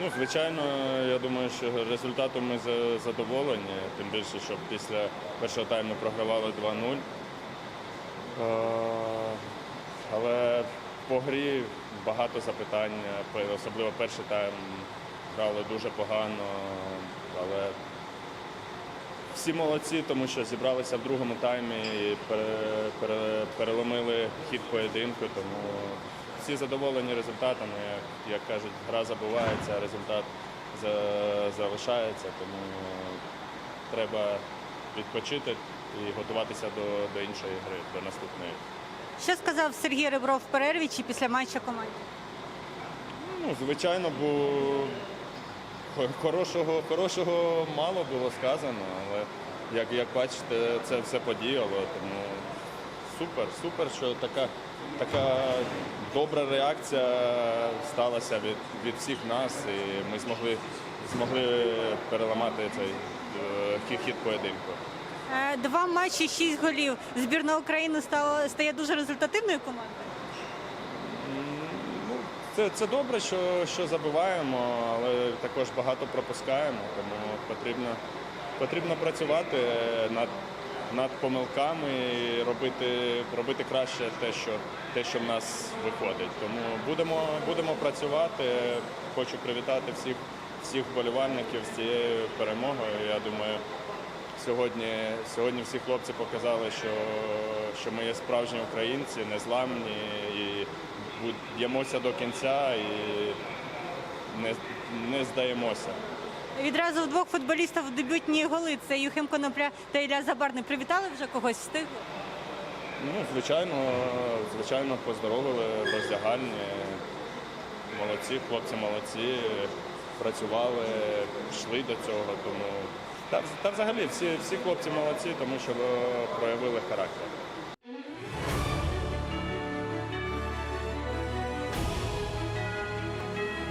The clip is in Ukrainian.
Ну, звичайно, я думаю, що результатом ми задоволені, тим більше, що після першого тайму програвали 2-0. Е, Але по грі багато запитань, особливо перший тайм грали дуже погано, але всі молодці, тому що зібралися в другому таймі і пере- пере- переломили хід поєдинку, тому всі задоволені результатами. Як, як кажуть, гра забувається, а результат за- залишається, тому треба відпочити і готуватися до, до іншої гри, до наступної. Що сказав Сергій Ребров в перерві чи після матчу команді? Ну, звичайно, бо хорошого, хорошого мало було сказано, але як, як бачите, це все подіяло. Тому супер, супер, що така, така добра реакція сталася від, від всіх нас, і ми змогли, змогли переламати цей е, хід, поєдинку. Е, Два матчі, шість голів. Збірна України стала стає дуже результативною командою. Ну, це, це добре, що, що забиваємо, але також багато пропускаємо, тому потрібно, потрібно працювати над, над помилками і робити, робити краще те, що, те, що в нас виходить. Тому будемо, будемо працювати. Хочу привітати всіх, всіх вболівальників з цією перемогою. Я думаю, Сьогодні, сьогодні всі хлопці показали, що, що ми є справжні українці, незламні і б'ємося до кінця і не, не здаємося. Відразу двох футболістів дебютні голи. Це Юхим Конопля та Ілля Забарний. Привітали вже когось встигли? Ну, звичайно, звичайно, поздоровили роздягальні. Молодці, хлопці молодці, працювали, йшли до цього. Тому та, та взагалі всі, всі хлопці молодці, тому що е, проявили характер.